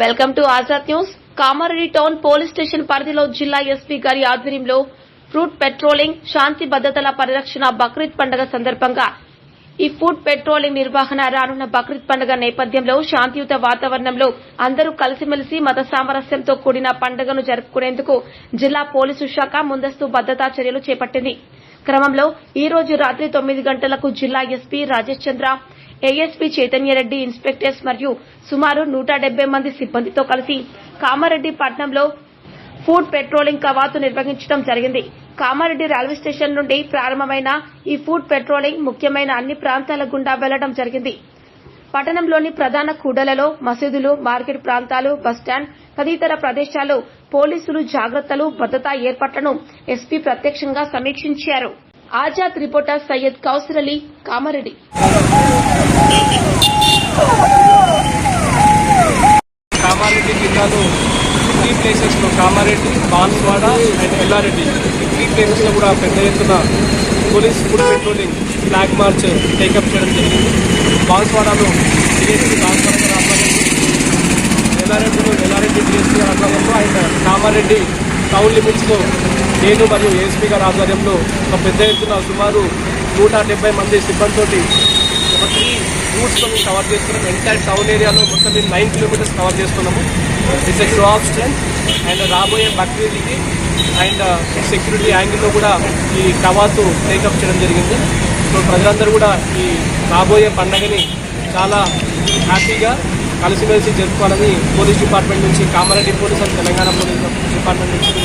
Welcome to Azad news. Kamareddy town police station పరిధిలో జిల్లా SP గారి ఆధ్వర్యంలో ఫ్రూట్ పెట్రోలింగ్ శాంతి భద్రతల పరిరక్షణ బక్రీద్ పండుగ సందర్భంగా ఈ ఫుడ్ పెట్రోలింగ్ నిర్వహణ రానున్న బక్రీద్ పండుగ నేపథ్యంలో శాంతియుత వాతావరణంలో అందరూ కలిసిమెలిసి మత సామరస్యంతో కూడిన పండుగను జరుపుకునేందుకు జిల్లా పోలీసు శాఖ ముందస్తు భద్రతా చర్యలు చేపట్టింది. క్రమంలో ఈ రోజు రాత్రి తొమ్మిది గంటలకు జిల్లా SP Rajesh Chandra ASP Chaitanya Reddy inspectors మరియు సుమారు నూట మంది సిబ్బందితో కలిసి కామారెడ్డి పట్నంలో ఫుడ్ పెట్రోలింగ్ కవాతు నిర్వహించడం జరిగింది. కామారెడ్డి రైల్వే స్టేషన్ నుండి ప్రారంభమైన ఈ ఫుడ్ పెట్రోలింగ్ ముఖ్యమైన అన్ని ప్రాంతాల గుండా వెళ్ళడం జరిగింది. పట్టణంలోని ప్రధాన కూడలలో మసీదులు మార్కెట్ ప్రాంతాలు బస్టాండ్ తదితర ప్రదేశాల్లో పోలీసులు జాగ్రత్తలు భద్రతా ఏర్పాట్లను ఎస్పీ ప్రత్యక్షంగా సమీక్షించారు. ఆజాద్ రిపోర్టర్ సయ్యద్ కౌసర్ అలీ కామారెడ్డి. కామారెడ్డి జిల్లాలో త్రీ ప్లేసెస్లో కామారెడ్డి బాన్స్వాడ అండ్ ఎల్లారెడ్డి. ఈ త్రీ ప్లేసెస్లో కూడా పెద్ద ఎత్తున police foot patrolling flag march take up చేయడం జరిగింది. బాన్స్వాడలో డిఎస్పీ బాన్స్వాడ ఆధ్వర్యంలో ఎల్లారెడ్డిలో ఎల్లారెడ్డి డిఎస్పీ గారి ఆధ్వర్యంలో అండ్ కామారెడ్డి టౌన్ లిమిట్స్లో నేను మరియు ఏఎస్పీ గారి ఆధ్వర్యంలో ఒక పెద్ద ఎత్తున సుమారు నూట డెబ్బై మంది సిబ్బందితోటి ఒక త్రీ రూట్స్లో మేము కవర్ చేస్తున్నాం ఎంటైర్ టౌన్ ఏరియాలో మొత్తం మేము నైన్ కిలోమీటర్స్ కవర్ చేస్తున్నాము it's a grow of strength and రాబోయే బక్రీద్కి అండ్ సెక్యూరిటీ యాంగిల్లో కూడా ఈ కవాతు టేకప్ చేయడం జరిగింది. సో ప్రజలందరూ కూడా ఈ రాబోయే పండగని చాలా హ్యాపీగా కలిసిమెలిసి జరుపుకోవాలని పోలీస్ డిపార్ట్మెంట్ నుంచి Kamareddy police and Telangana police department నుంచి